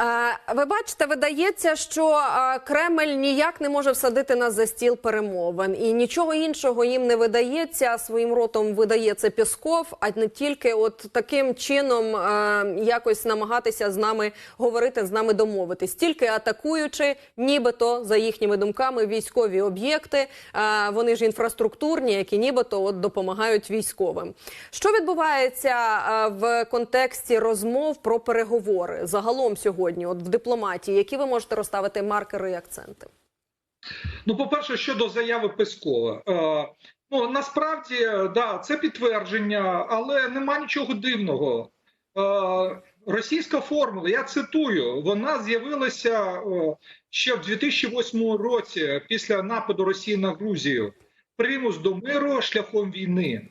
Е, Ви бачите, видається, що е, Кремль ніяк не може всадити нас за стіл перемовин, і нічого іншого їм не видається. Своїм ротом видає це Пісков, а не тільки от таким чином е, якось намагатися з нами говорити, з нами домовитись, тільки атакуючи, нібито за їхніми думками, військові об'єкти. Вони ж інфраструктурні, які нібито от допомагають військовим. Що відбувається в контексті розмов про переговори загалом сьогодні, от в дипломатії, які ви можете розставити маркери і акценти? Ну, по-перше, щодо заяви Пескова, е, ну насправді да, це підтвердження, але нема нічого дивного. Е, російська формула, я цитую, вона з'явилася е, ще в 2008 році після нападу Росії на Грузію. Примус до миру шляхом війни.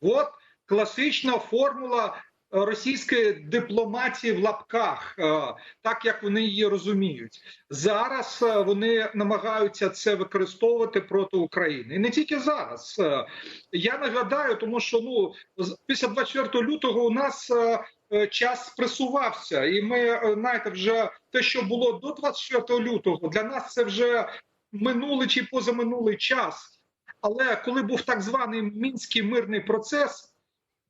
От класична формула е, російської дипломатії в лапках, е, так як вони її розуміють. Зараз е, вони намагаються це використовувати проти України, і не тільки зараз. Е, Я нагадаю, тому що ну після 24 лютого у нас. е, е, Час пресувався, і ми е, знаєте, вже те, що було до 24 лютого, для нас це вже минулий чи позаминулий час. Але коли був так званий мінський мирний процес,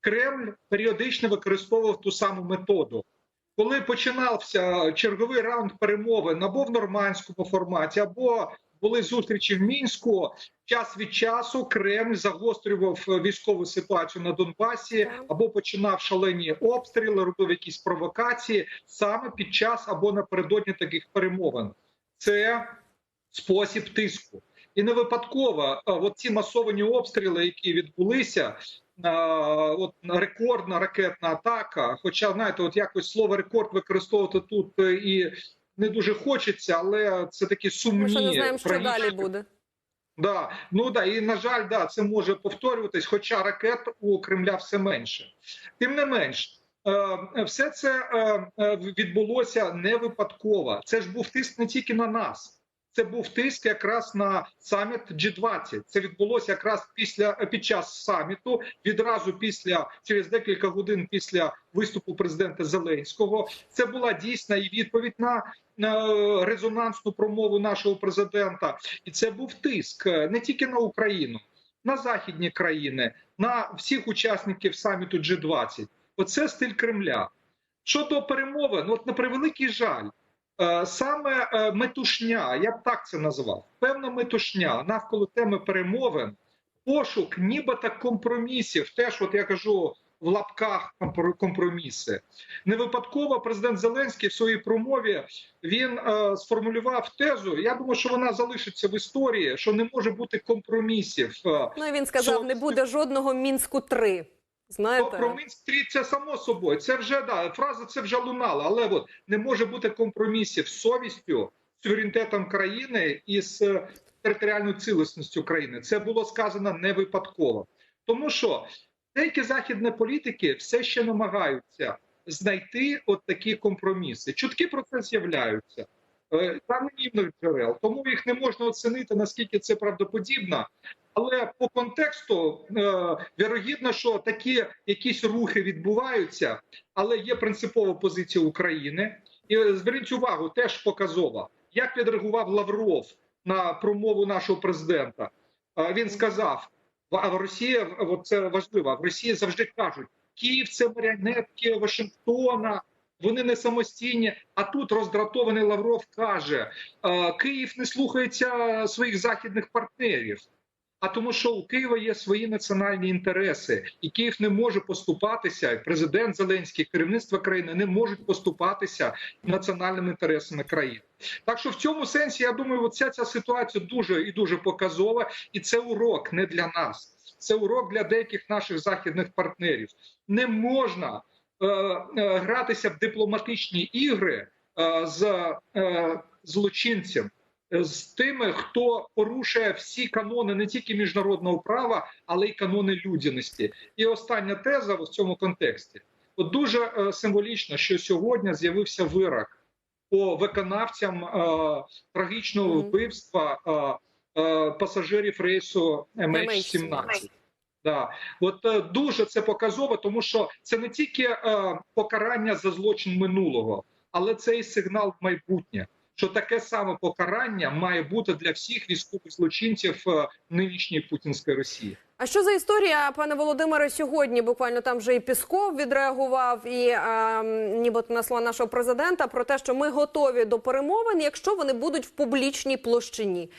Кремль періодично використовував ту саму методу. Коли починався черговий раунд перемовин або в нормандському форматі, або були зустрічі в мінську, час від часу Кремль загострював військову ситуацію на Донбасі, або починав шалені обстріли, робив якісь провокації саме під час або напередодні таких перемовин. Це спосіб тиску. І не випадково от ці масовані обстріли, які відбулися, от рекордна ракетна атака. Хоча знаєте, от якось слово рекорд використовувати тут е, і не дуже хочеться, але це такі сумні Ми ще не знаємо, що далі буде. Да, ну да, і на жаль, да, це може повторюватись, хоча ракет у Кремля все менше. Тим не менш, е, все це е, відбулося не випадково. Це ж був тиск не тільки на нас. Це був тиск якраз на саміт G20. Це відбулося якраз після під час саміту, відразу після через декілька годин після виступу президента Зеленського. Це була дійсна і відповідь на, на резонансну промову нашого президента. І це був тиск е, не тільки на Україну, на західні країни, на всіх учасників саміту G20. Оце стиль Кремля. Щодо перемовин, от на превеликий жаль. Е, Саме е, метушня, я б так це назвав, певна метушня навколо теми перемовин, пошук, нібито компромісів. Теж, от я кажу в лапках компро- компроміси. Не випадково президент Зеленський в своїй промові він е, сформулював тезу. Я думаю, що вона залишиться в історії, що не може бути компромісів. Е, Ну і він сказав, Що- не буде жодного мінську 3 Знаєте, про Мінськ 3 це само собою. Це вже да фраза це вже лунала, але от не може бути компромісів з совістю, суверенітетом країни і з е, територіальною цілісністю країни. Це було сказано не випадково, тому що деякі західні політики все ще намагаються знайти от такі компроміси. Чутки про це з'являються. Е, з анонімних джерел, тому їх не можна оцінити наскільки це правдоподібно. Але по контексту е, вірогідно, що такі якісь рухи відбуваються, але є принципова позиція України. І е, зверніть увагу, теж показова, як відреагував Лавров на промову нашого президента. Е, він сказав: а в Росії це важливо. В Росії завжди кажуть, Київ це маріонетки Вашингтона. Вони не самостійні. А тут роздратований Лавров каже: Київ не слухається своїх західних партнерів. А тому, що у Києва є свої національні інтереси, і Київ не може поступатися. Президент Зеленський, керівництво країни не можуть поступатися національними інтересами країни. Так що в цьому сенсі я думаю, оця ця ситуація дуже і дуже показова, і це урок не для нас. Це урок для деяких наших західних партнерів. Не можна гратися в дипломатичні ігри е, з е, злочинцем з тими, хто порушує всі канони не тільки міжнародного права, але й канони людяності. І остання теза в цьому контексті. От дуже е, символічно, що сьогодні з'явився вирок по виконавцям е, трагічного вбивства е, е, пасажирів рейсу MH17. MH17. Да, от е, дуже це показово, тому що це не тільки е, покарання за злочин минулого, але це і сигнал в майбутнє. Що таке саме покарання має бути для всіх військових злочинців е, нинішньої путінської Росії. А що за історія, пане Володимире, сьогодні? Буквально там вже і Пісков відреагував, і е, нібито на слова нашого президента про те, що ми готові до перемовин, якщо вони будуть в публічній площині.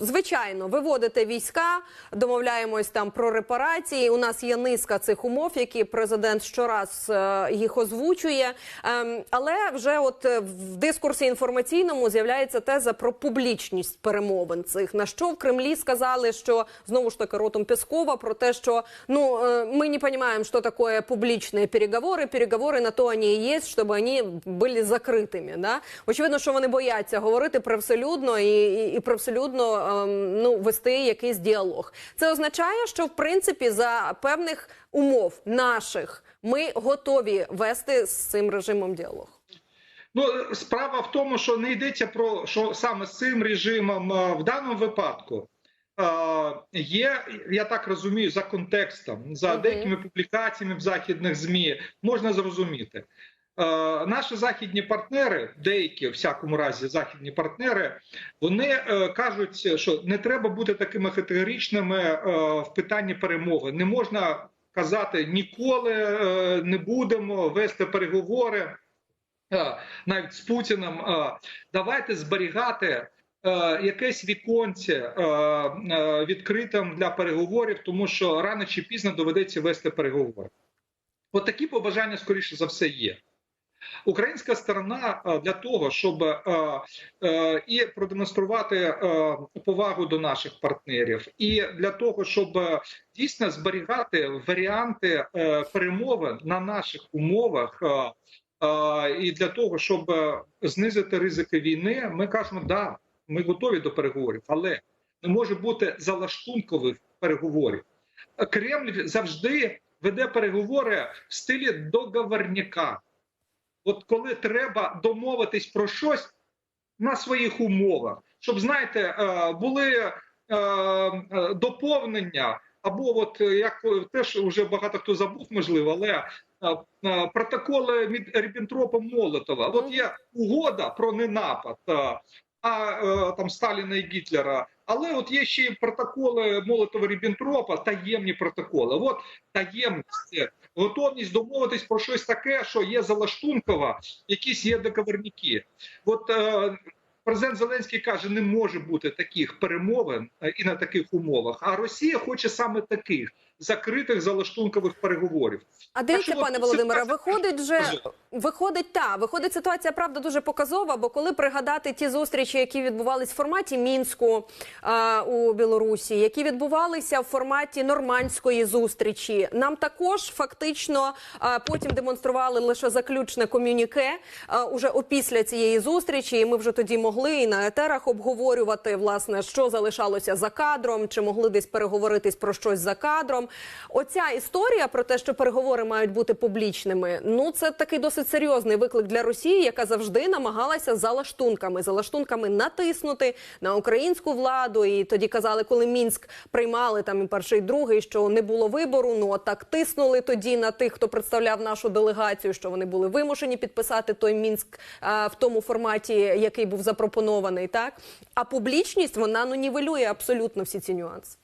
Звичайно, виводити війська, домовляємось там про репарації. У нас є низка цих умов, які президент щораз е, їх озвучує. Ем, але вже от е, в дискурсі інформаційному з'являється теза про публічність перемовин цих. На що в Кремлі сказали, що знову ж таки ротом Пескова про те, що ну е, ми не розуміємо, що таке публічні переговори. Переговори на то вони і є, щоб вони були закритими. Да? Очевидно, що вони бояться говорити привселюдно і, і, і привселюдно ем, ну вести якийсь діалог. Це означає, що в принципі за певних умов наших ми готові вести з цим режимом діалог. Ну справа в тому, що не йдеться про що саме з цим режимом е, в даному випадку. е, Є, я так розумію, за контекстом, за деякими публікаціями в західних змі можна зрозуміти. Е, Наші західні партнери, деякі, в всякому разі, західні партнери, вони е, кажуть, що не треба бути такими категоричними е, в питанні перемови. Не можна казати ніколи не будемо вести переговори навіть з Путіним. Давайте зберігати якесь віконце відкритим для переговорів, тому що рано чи пізно доведеться вести переговори. От такі побажання, скоріше за все, є. Українська сторона е, для того, щоб е, е, і продемонструвати повагу до наших партнерів, і для того, щоб дійсно зберігати варіанти перемовин на наших умовах, і для того, щоб знизити ризики війни, ми кажемо, да, ми готові до переговорів, але не може бути залаштункових переговорів. Кремль завжди веде переговори в стилі договорняка. От коли треба домовитись про щось на своїх умовах, щоб знаєте, е, були е, е, доповнення, або от як теж вже багато хто забув, можливо, але протоколи від Ріббентропа Молотова. От є угода про ненапад. А там Сталіна і Гітлера, але от є ще протоколи Молотова Ріббентропа, таємні протоколи. От таємність, готовність домовитись про щось таке, що є залаштункова, якісь є договорники. От е, президент Зеленський каже, не може бути таких перемовин е, і на таких умовах. А Росія хоче саме таких закритих залаштункових переговорів. А дивіться, от пане Володимире, виходить же виходить та виходить ситуація, правда, дуже показова. Бо коли пригадати ті зустрічі, які відбувались в форматі мінську е, у Білорусі, які відбувалися в форматі нормандської зустрічі, нам також фактично е, потім демонстрували лише заключне комюніке е, уже опісля цієї зустрічі. І ми вже тоді могли і на етерах обговорювати власне, що залишалося за кадром, чи могли десь переговоритись про щось за кадром. Оця історія про те, що переговори мають бути публічними. Ну це такий досить серйозний виклик для Росії, яка завжди намагалася за лаштунками, за лаштунками натиснути на українську владу. І тоді казали, коли мінськ приймали там і перший, і другий, що не було вибору. Ну так тиснули тоді на тих, хто представляв нашу делегацію, що вони були вимушені підписати той мінськ а, в тому форматі, який був запропонований. Так а публічність вона ну нівелює абсолютно всі ці нюанси.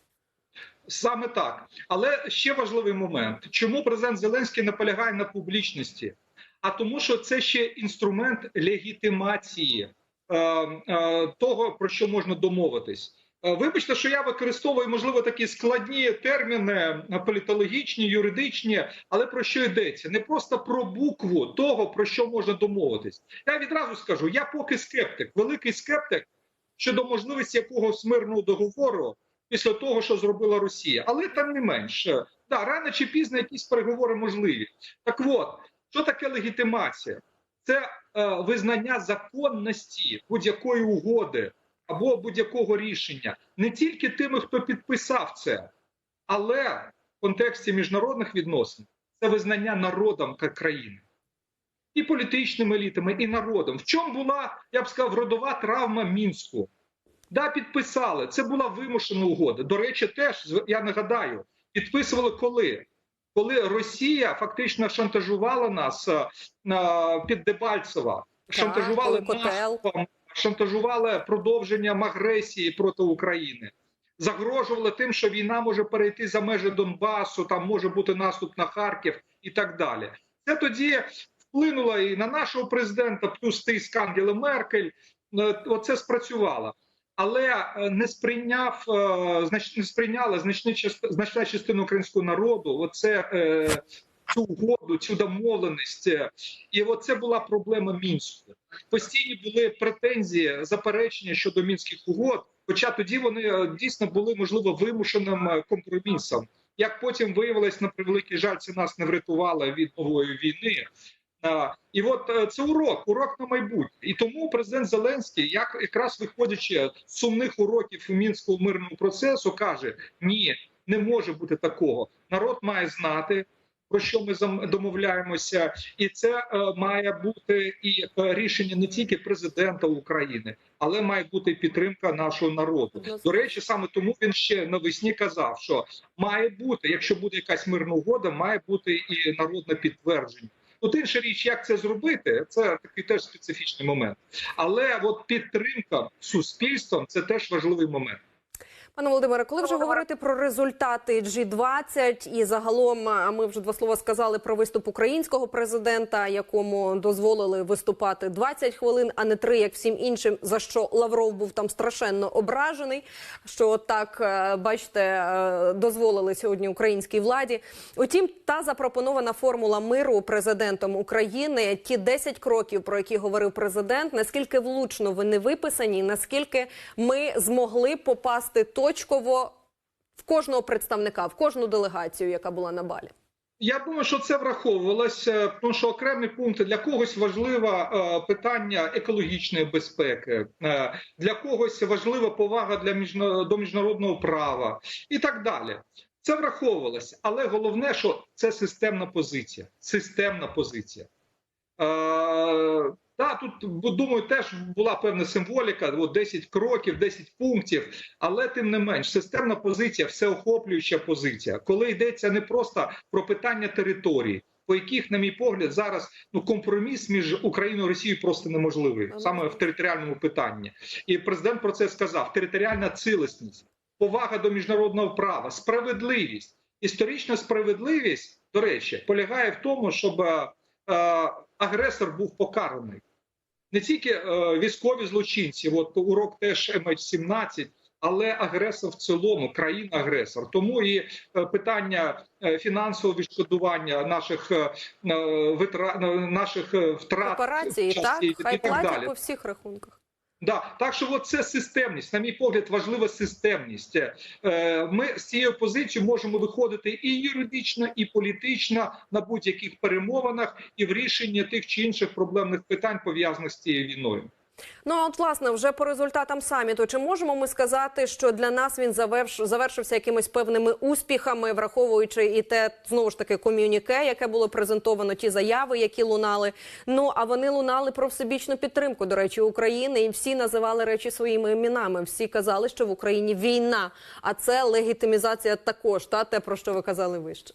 Саме так. Але ще важливий момент: чому президент Зеленський наполягає на публічності? А тому, що це ще інструмент легітимації е, е, того, про що можна домовитись. Е, Вибачте, що я використовую, можливо, такі складні терміни е, політологічні, юридичні, але про що йдеться? Не просто про букву того, про що можна домовитись. Я відразу скажу: я поки скептик, великий скептик щодо можливості якогось мирного договору після того, що зробила Росія. Але тим не менш, е, да, рано чи пізно якісь переговори можливі. Так от, що таке легітимація? Це е, визнання законності будь-якої угоди або будь-якого рішення не тільки тими, хто підписав це, але в контексті міжнародних відносин це визнання народом країни. І політичними елітами, і народом. В чому була, я б сказав, родова травма мінську? Да, підписали. Це була вимушена угода. До речі, теж я нагадаю, підписували коли? Коли Росія фактично шантажувала нас е, під Дебальцева, шантажували коли наступом, шантажували продовженням агресії проти України. Загрожували тим, що війна може перейти за межі Донбасу, там може бути наступ на Харків і так далі. Це тоді вплинуло і на нашого президента, плюс тиск Ангели Меркель. Е, Оце спрацювало. Але е, не сприйняв е, знач- не сприйняла частина, значна частина українського народу. Оце е, цю угоду, цю домовленість. І оце була проблема мінську. Постійні були претензії, заперечення щодо мінських угод. Хоча тоді вони дійсно були можливо вимушеним компромісом. Як потім виявилось, на превеликий жаль, це нас не врятувало від нової війни. І от е, це урок, урок на майбутнє. І тому президент Зеленський, як якраз виходячи з сумних уроків мінського мирного процесу, каже: ні, не може бути такого. Народ має знати. Про що ми домовляємося, і це е, має бути і е, рішення не тільки президента України, але має бути підтримка нашого народу. До речі, саме тому він ще навесні казав, що має бути, якщо буде якась мирна угода, має бути і народне підтвердження. Тут інша річ, як це зробити, це такий теж специфічний момент. Але от підтримка суспільством це теж важливий момент. Пане Володимире, коли вже говорити про результати G20 і загалом, а ми вже два слова сказали про виступ українського президента, якому дозволили виступати 20 хвилин, а не 3, як всім іншим, за що Лавров був там страшенно ображений. Що так е, бачите, е, дозволили сьогодні українській владі. Утім, та запропонована формула миру президентом України, ті 10 кроків, про які говорив президент, наскільки влучно вони виписані, наскільки ми змогли попасти точково в кожного представника, в кожну делегацію, яка була на балі. Я думаю, що це враховувалося, тому що окремі пункти для когось важливе питання екологічної безпеки, е, для когось важлива повага для до міжнародного права і так далі. Це враховувалося, але головне, що це системна позиція. Системна позиція. Е, да, тут думаю, теж була певна символіка, от 10 кроків, 10 пунктів, але тим не менш, системна позиція, всеохоплююча позиція, коли йдеться не просто про питання території, по яких, на мій погляд, зараз ну компроміс між Україною і Росією просто неможливий, саме в територіальному питанні. І президент про це сказав: територіальна цілісність, повага до міжнародного права, справедливість, історична справедливість, до речі, полягає в тому, щоб е, агресор був покараний. Не тільки е, військові злочинці, от урок теж MH17, але агресор в цілому, країна-агресор. Тому і е, питання е, фінансового відшкодування наших е, е, витра... е, наших е, втрат Операції так хай платять по всіх рахунках. Да, так що це системність, на мій погляд, важлива системність. Е, Ми з цією позицією можемо виходити і юридично, і політично на будь-яких перемовинах і в рішенні тих чи інших проблемних питань пов'язаних з цією війною. Ну а от власне вже по результатам саміту. Чи можемо ми сказати, що для нас він заверш... завершився якимись певними успіхами, враховуючи і те знову ж таки ком'юніке, яке було презентовано, ті заяви, які лунали. Ну а вони лунали про всебічну підтримку, до речі, України, і всі називали речі своїми іменами. Всі казали, що в Україні війна, а це легітимізація також. Та те про що ви казали вище.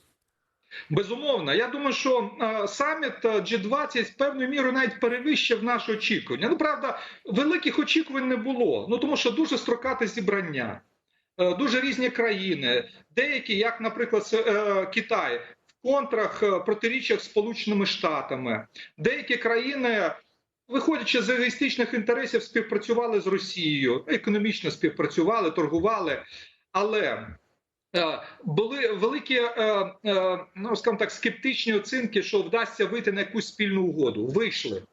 Безумовно, я думаю, що е, саміт е, G20 певною мірою навіть перевищив наші очікування. Ну правда, великих очікувань не було. Ну тому що дуже строкате зібрання, е, дуже різні країни, деякі, як, наприклад, е, Китай, в контрах е, протиріччях з Сполученими Штатами, деякі країни. Виходячи з егоїстичних інтересів, співпрацювали з Росією, економічно співпрацювали, торгували, але були великі, е, е, ну скажімо так, скептичні оцінки, що вдасться вийти на якусь спільну угоду. Вийшли.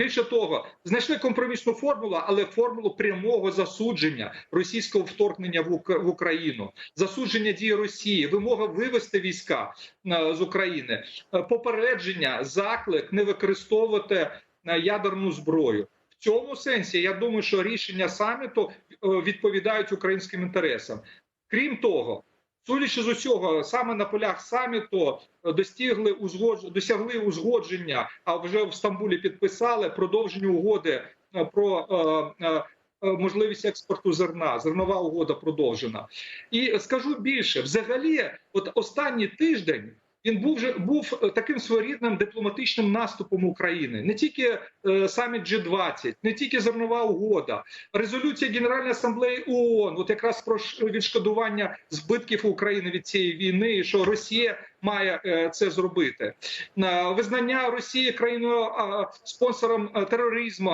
Більше того, знайшли компромісну формулу, але формулу прямого засудження російського вторгнення в Ук- в Україну, засудження дії Росії, вимога вивести війська е, з України, е, попередження, заклик не використовувати е, ядерну зброю. В цьому сенсі я думаю, що рішення саміту е, відповідають українським інтересам. Крім того, судячи з усього, саме на полях саміту е, достигли узгодж... досягли узгодження, а вже в Стамбулі підписали продовження угоди е, про е, е, е, можливість експорту зерна. Зернова угода продовжена. І скажу більше, взагалі, от останній тиждень. Він був був е, таким своєрідним дипломатичним наступом України. Не тільки е, саміт G20, не тільки зернова угода, резолюція Генеральної асамблеї ООН, от якраз про відшкодування збитків України від цієї війни, що Росія має е, це зробити. На визнання Росії країною спонсором е, тероризму.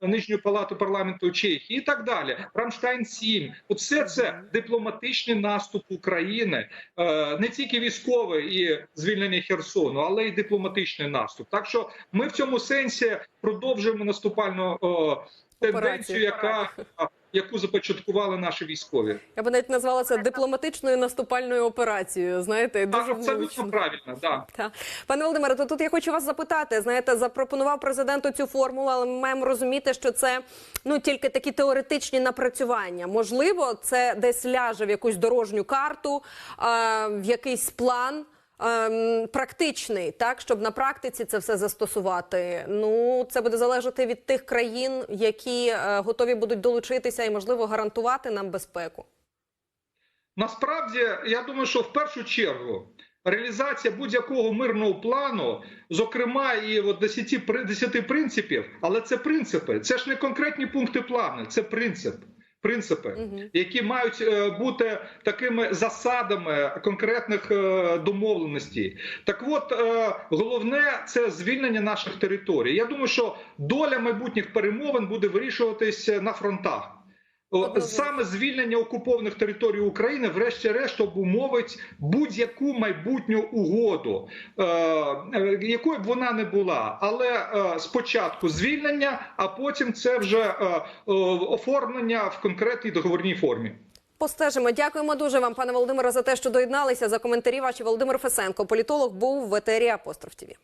Нижньої палати парламенту Чехії і так далі. Рамштайн 7 От все це дипломатичний наступ України, е, не тільки військовий і звільнення Херсону, але й дипломатичний наступ. Так що ми в цьому сенсі продовжуємо наступальну тенденцію, яка яку започаткували наші військові. Я би навіть назвала це дипломатичною наступальною операцією. Знаєте, дуже Так, абсолютно правильно, да. Та. Пане Володимире, то тут я хочу вас запитати. Знаєте, запропонував президенту цю формулу, але ми маємо розуміти, що це ну тільки такі теоретичні напрацювання. Можливо, це десь ляже в якусь дорожню карту, в якийсь план. Ем, Практичний, так щоб на практиці це все застосувати. Ну це буде залежати від тих країн, які е, готові будуть долучитися і можливо гарантувати нам безпеку. Насправді, я думаю, що в першу чергу реалізація будь-якого мирного плану, зокрема і от 10, при- 10 принципів, але це принципи, це ж не конкретні пункти плану, це принцип. Принципи, які мають е, бути такими засадами конкретних е, домовленостей. Так от е, головне це звільнення наших територій. Я думаю, що доля майбутніх перемовин буде вирішуватись на фронтах. Саме звільнення окупованих територій України, врешті-решт, обумовить будь-яку майбутню угоду, е, е, якою б вона не була. Але е, спочатку звільнення, а потім це вже оформлення в конкретній договорній формі. Постежимо. Дякуємо дуже вам, пане Володимире, за те, що доєдналися за коментарі. Ваші Володимир Фесенко, політолог, був в етері Апостроф ТІВІ.